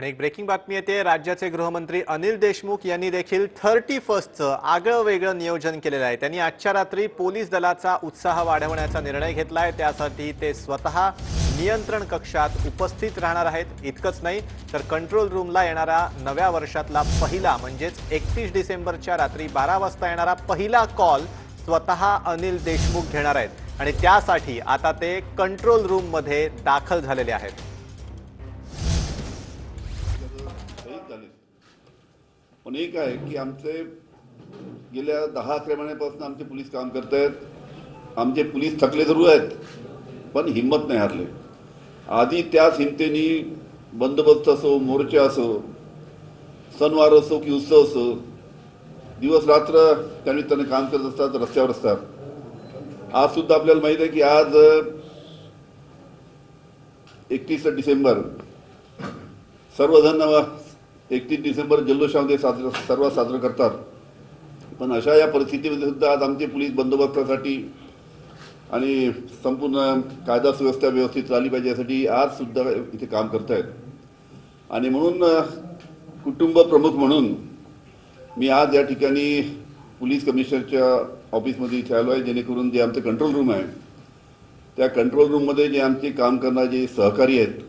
आणि एक ब्रेकिंग बातमी येते. राज्याचे गृहमंत्री अनिल देशमुख यांनी देखील थर्टी फर्स्टचं आगळं वेगळं नियोजन केलेलं आहे. त्यांनी आजच्या रात्री पोलीस दलाचा उत्साह वाढवण्याचा निर्णय घेतला आहे त्यासाठी ते स्वतः नियंत्रण कक्षात उपस्थित राहणार आहेत. इतकंच नाही तर कंट्रोल रूमला येणारा नव्या वर्षातला पहिला म्हणजेच एकतीस डिसेंबरच्या रात्री बारा वाजता येणारा पहिला कॉल स्वतः अनिल देशमुख घेणार आहेत. आणि त्यासाठी आता ते कंट्रोल रूममध्ये दाखल झालेले आहेत. चालेल. पण एक आहे की आमचे गेल्या दहा अकरा महिन्यापासून आमचे पोलीस काम करत आहेत आमचे पोलीस थकले जरूर आहेत पण हिंमत नाही हारले. आधी त्याच हिमतेने बंदोबस्त असो मोर्चे असो सणवार असो की उत्सव असो दिवस रात्र त्यानिमित्ताने काम करत असतात रस्त्यावर असतात. आज सुद्धा आपल्याला माहीत आहे की आज एकतीस डिसेंबर सर्वजण एकतीस डिसेंबर जल्लोषामध्ये साजरं सर्वात साजरं करतात. पण अशा या परिस्थितीमध्ये सुद्धा आज आमचे पोलीस बंदोबस्तासाठी आणि संपूर्ण कायदा सुव्यवस्था व्यवस्थित झाली पाहिजे यासाठी आज सुद्धा इथे काम करत आहेत आणि म्हणून कुटुंब प्रमुख म्हणून मी आज या ठिकाणी पोलीस कमिशनरच्या ऑफिसमध्ये इथे आलो आहे जेणेकरून जे आमचं कंट्रोल रूम आहे त्या कंट्रोल रूममध्ये जे आमचे काम करणारे जे सहकारी आहेत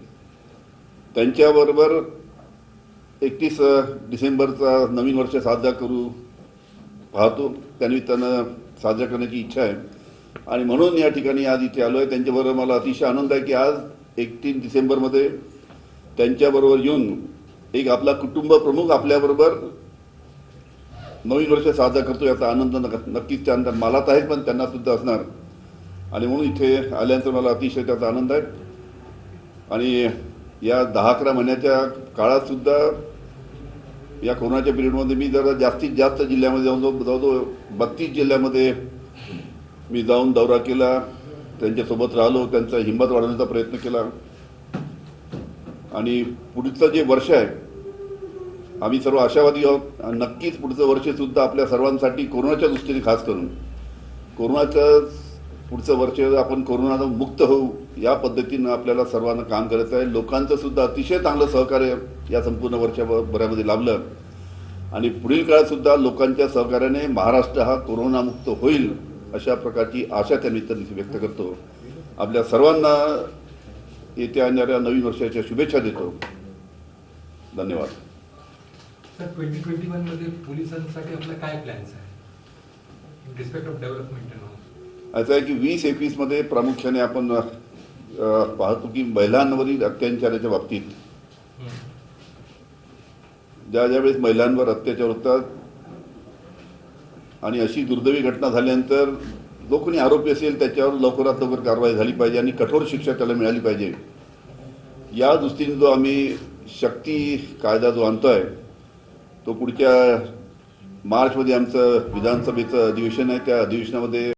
त्यांच्याबरोबर एकतीस डिसेंबरचा नवीन वर्ष साजरा करू पाहतो. त्यानिमित्तानं साजरा करण्याची इच्छा आहे. आणि म्हणून या ठिकाणी आज इथे आलो आहे त्यांच्याबरोबर मला अतिशय आनंद आहे की आज एकतीस डिसेंबरमध्ये त्यांच्याबरोबर येऊन एक आपला कुटुंब प्रमुख आपल्याबरोबर नवीन वर्ष साजरा करतो याचा आनंद नक- नक्कीच त्यांना मलाच आहे पण त्यांना सुद्धा असणार. आणि म्हणून इथे आल्यानंतर मला अतिशय त्याचा आनंद आहे. आणि या दहा अकरा महिन्याच्या काळात सुद्धा या कोरोनाच्या पिरियडमध्ये मी जरा जास्तीत जास्त जिल्ह्यामध्ये जाऊन जाऊन जवळजवळ बत्तीस जिल्ह्यामध्ये मी जाऊन दौरा केला. त्यांच्यासोबत राहिलो त्यांचा हिंमत वाढवण्याचा प्रयत्न केला. आणि पुढचं जे वर्ष आहे आम्ही सर्व आशावादी आहोत. आणि नक्कीच पुढचं वर्ष सुद्धा आपल्या सर्वांसाठी कोरोनाच्या दृष्टीने खास करून. कोरोनाचं पुढचं वर्ष आपण कोरोनाला मुक्त होऊ या पद्धतीनं आपल्याला सर्वांना काम करायचं आहे लोकांचं सुद्धा अतिशय चांगलं सहकार्य या संपूर्ण वर्षभरामध्ये लाभलं. आणि पुढील काळात सुद्धा लोकांच्या सहकार्याने महाराष्ट्र हा कोरोनामुक्त होईल अशा प्रकारची आशा त्या निमित्ताने व्यक्त करतो. आपल्या सर्वांना येत्या येणाऱ्या नवीन वर्षाच्या शुभेच्छा देतो. धन्यवाद. ट्वेंटी ट्वेंटी पोलिसांसाठी आपला काय प्लॅन्स आहे? रिस्पेक्ट ऑफ डेव्हलपमेंट असं आहे की वीस एकवीसमध्ये प्रामुख्याने आपण पाहतो की महिलांवरील अत्याचाराच्या बाबतीत ज्या ज्यावेळेस महिलांवर अत्याचार होतात आणि अशी दुर्दैवी घटना झाल्यानंतर जो कोणी आरोपी असेल त्याच्यावर लवकरात लवकर कारवाई झाली पाहिजे आणि कठोर शिक्षा त्याला मिळाली पाहिजे. या दृष्टीने जो आम्ही शक्ती कायदा जो आणतो आहे तो पुढच्या मार्चमध्ये आमचं विधानसभेचं अधिवेशन आहे. त्या अधिवेशनामध्ये